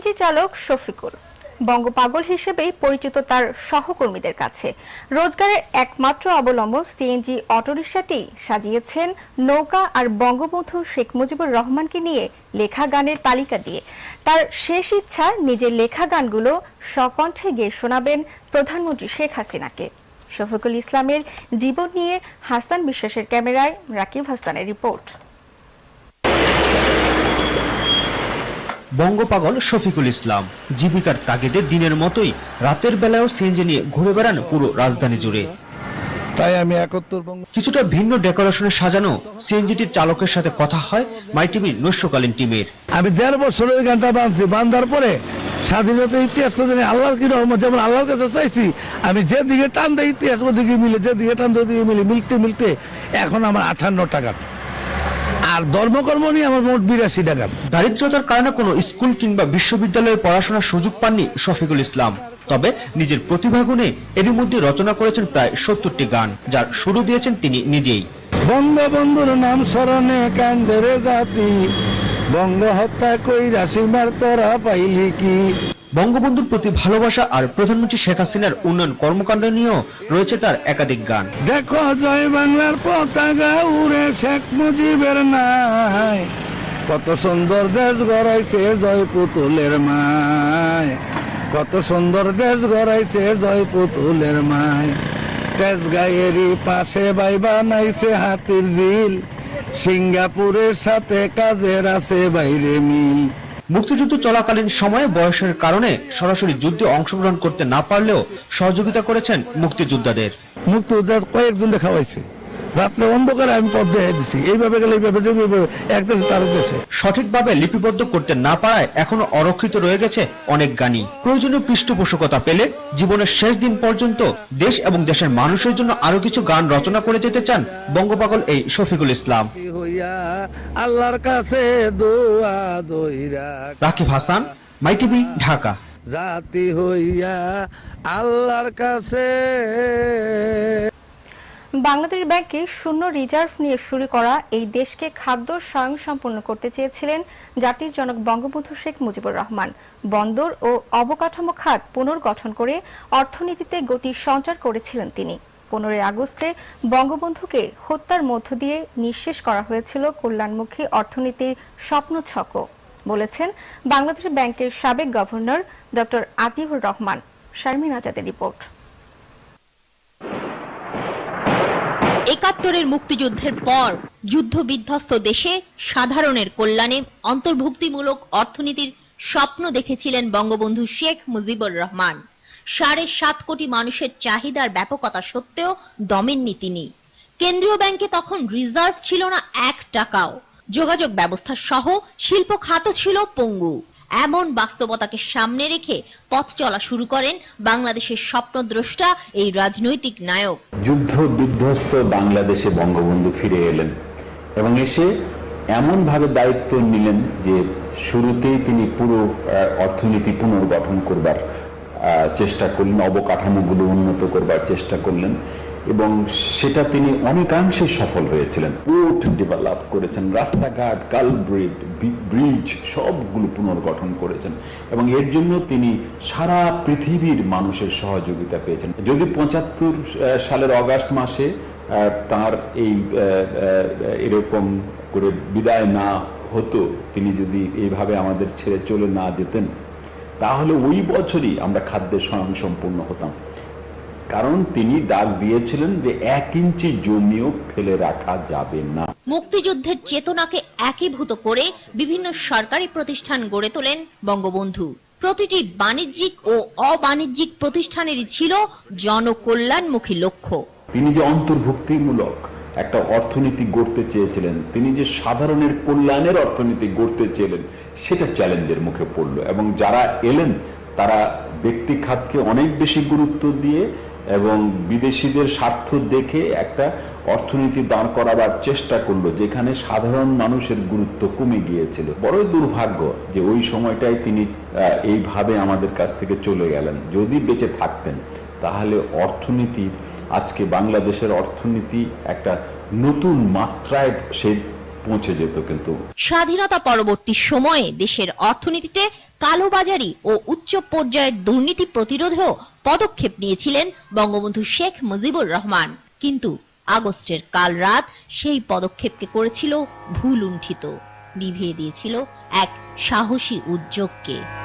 CNG চালক শফিকুল। বঙ্গপাগল হিসেবেই পরিচিত তার সহকর্মীদের কাছে। রোজগারের একমাত্র অবলম্বন সিএনজি অটোরিকশাটি সাজিয়েছেন নৌকা আর বঙ্গবন্ধু শেখ মুজিবুর রহমানকে নিয়ে লেখা গানের তালিকা দিয়ে। তার শেষ ইচ্ছা নিজের লেখা গানগুলো সকণ্ঠে গেয়ে শোনাবেন প্রধানমন্ত্রী শেখ হাসিনাকে। শফিকুল ইসলামের জীবন নিয়ে হাসান বিশ্বাসের ক্যামেরায় রাকিব হাসানের রিপোর্ট। বঙ্গপাগল শফিকুল ইসলাম। জীবিকার তাগিদে দিনের মতোই রাতের বেলায়ও সিএনজি নিয়ে ঘুরে বেড়ান পুরো রাজধানী জুড়ে। তাই আমি একাত্তর কিছুটা ভিন্ন ডেকোরেশনে সাজানো সিএনজিটির চালকের সাথে কথা হয় মাই টিভির নৈশকালীন টিমের। আমি দেড় বছর ওই গানটা বাঁধছি বাঁধার পরে স্বাধীনতা ইতিহাস তো জানি আল্লাহর কি রহমত যেমন আল্লাহর কাছে চাইছি আমি যে দিকে টান দেয় ইতিহাস ওদিকে মিলে যে দিকে টান দেয় ওদিকে মিলে মিলতে মিলতে এখন আমার আঠান্ন টাকা আর ধর্মকর্ম নিয়ে আমার মোট বিরাশি টাকা। দারিদ্রতার কারণে কোনো স্কুল কিংবা বিশ্ববিদ্যালয়ে পড়াশোনার সুযোগ পাননি শফিকুল ইসলাম। তবে নিজের প্রতিভা গুণে এরই মধ্যে রচনা করেছেন প্রায় সত্তরটি গান যার শুরু দিয়েছেন তিনি নিজেই। বঙ্গবন্ধুর নাম স্মরণে কান্দের জাতি বঙ্গ হত্যা কইরা সীমার তোরা পাইলি কি? বঙ্গবন্ধুর প্রতি ভালোবাসা আর প্রধানমন্ত্রী শেখ হাসিনার উন্নয়ন কর্মকাণ্ড নিয়েও রয়েছে তার একাধিক গান। দেখো জয় বাংলার পতাকা উড়ে শেখ মুজিবের নাই। কত সুন্দর দেশ গড়াইছে জয় পুতুলের মায় কত সুন্দর দেশ গড়াইছে জয় পুতুলের মায় তেজ গায়েরই পাশে বাই বানাইছে হাতির ঝিল। সিঙ্গাপুরের সাথে কাজের আছে বাইরে মিল। মুক্তিযুদ্ধ চলাকালীন সময়ে বয়সের কারণে সরাসরি যুদ্ধে অংশগ্রহণ করতে না পারলেও সহযোগিতা করেছেন মুক্তিযোদ্ধাদের। মুক্তিযোদ্ধা কয়েকজন খাওয়াইছে রাত্রে অন্ধকারে আমি পথ দেখে দিছি। এইভাবে গেলে এইভাবে যাবে এইভাবে এক দেশে তার দেশে। সঠিকভাবে লিপিবদ্ধ করতে না পারায় এখনও অরক্ষিত রয়ে গেছে অনেক গানই প্রয়োজনীয় পৃষ্ঠপোষকতা পেলে জীবনের শেষ দিন পর্যন্ত দেশ এবং দেশের মানুষের জন্য আরও কিছু গান রচনা করে যেতে চান বঙ্গপাগল এই শফিকুল ইসলাম। হইয়া আল্লাহর কাছে দোয়া দইরা। Rakib Hasan my TV Dhaka. জাতি হইয়া আল্লাহর কাছে বাংলাদেশ ব্যাংকে শূন্য রিজার্ভ নিয়ে শুরু করা এই দেশকে খাদ্য স্বয়ংসম্পূর্ণ করতে চেয়েছিলেন জাতির জনক বঙ্গবন্ধু শেখ মুজিবুর রহমান। বন্দর ও অবকাঠামো খাত পুনর্গঠন করে অর্থনীতিতে গতি সঞ্চার করেছিলেন তিনি। পনেরোই আগস্টে বঙ্গবন্ধুকে হত্যার মধ্য দিয়ে নিঃশেষ করা হয়েছিল কল্যাণমুখী অর্থনীতির স্বপ্ন ছক, বলেছেন বাংলাদেশ ব্যাংকের সাবেক গভর্নর ডক্টর আতিউর রহমান। শারমিন আজাদের রিপোর্ট। একাত্তরের মুক্তিযুদ্ধের পর যুদ্ধ বিধ্বস্ত দেশে সাধারণের কল্যাণে অন্তর্ভুক্তিমূলক অর্থনীতির স্বপ্ন দেখেছিলেন বঙ্গবন্ধু শেখ মুজিবুর রহমান। সাড়ে সাত কোটি মানুষের চাহিদার ব্যাপকতা সত্ত্বেও দমেননি তিনি। কেন্দ্রীয় ব্যাংকে তখন রিজার্ভ ছিল না এক টাকাও। যোগাযোগ ব্যবস্থা সহ শিল্প খাতও ছিল পঙ্গু। এমন বাস্তবতাকে সামনে রেখে পথ চলা শুরু করেন বাংলাদেশের স্বপ্নদ্রষ্টা এই রাজনৈতিক নায়ক। যুদ্ধ বিধ্বস্ত বাংলাদেশে বঙ্গবন্ধু ফিরে এলেন এবং এসে এমনভাবে দায়িত্ব নিলেন যে শুরুতেই তিনি পুরো অর্থনীতি পুনর্গঠন করবার চেষ্টা করলেন, অবকাঠামোগুলো উন্নত করবার চেষ্টা করলেন। এবং সেটা তিনি অনেকাংশে সফল হয়েছিলেন। পোর্ট ডেভেলপ করেছেন, রাস্তাঘাট কালব্রিড ব্রিজ সবগুলো পুনর্গঠন করেছেন এবং এর জন্য তিনি সারা পৃথিবীর মানুষের সহযোগিতা পেয়েছেন। যদি পঁচাত্তর সালের অগাস্ট মাসে তার এই এরকম করে বিদায় না হতো, তিনি যদি এইভাবে আমাদের ছেড়ে চলে না যেতেন, তাহলে ওই বছরই আমরা খাদ্যে স্বয়ংসম্পূর্ণ হতাম। কারণ তিনি ডাক দিয়েছিলেন যে এক ইঞ্চি জমিও ফেলে রাখা যাবে না। মুক্তিযুদ্ধের চেতনাকে একীভূত করে বিভিন্ন সরকারি প্রতিষ্ঠান গড়ে তোলেন বঙ্গবন্ধু। প্রতিটি বাণিজ্যিক ও অবাণিজ্যিক প্রতিষ্ঠানেরই ছিল জনকল্যাণমুখী লক্ষ্য। তিনি যে অন্তর্ভুক্তিমূলক একটা অর্থনীতি গড়তে চেয়েছিলেন তিনি যে সাধারণের কল্যাণের অর্থনীতি গড়তে চেয়েছিলেন সেটা চ্যালেঞ্জের মুখে পড়ল এবং যারা এলেন তারা ব্যক্তি খাতকে অনেক বেশি গুরুত্ব দিয়ে এবং বিদেশিদের স্বার্থ দেখে একটা অর্থনীতি দাঁড় করাবার চেষ্টা করল, যেখানে সাধারণ মানুষের গুরুত্ব কমে গিয়েছিল। বড়ই দুর্ভাগ্য যে ওই সময়টাই তিনি এইভাবে আমাদের কাছ থেকে চলে গেলেন। যদি বেঁচে থাকতেন, তাহলে অর্থনীতি, আজকে বাংলাদেশের অর্থনীতি একটা নতুন মাত্রায় সে পৌঁছে যেত কিন্তু। স্বাধীনতা পরবর্তী সময়ে দেশের অর্থনীতিতে কালোবাজারি ও উচ্চ পর্যায়ের দুর্নীতি প্রতিরোধেও পদক্ষেপ নিয়েছিলেন বঙ্গবন্ধু শেখ মুজিবুর রহমান। কিন্তু আগস্টের কাল রাত সেই পদক্ষেপকে করেছিল ভুল উণ্ঠিত নিভিয়ে দিয়েছিল এক সাহসী উদ্যোগকে।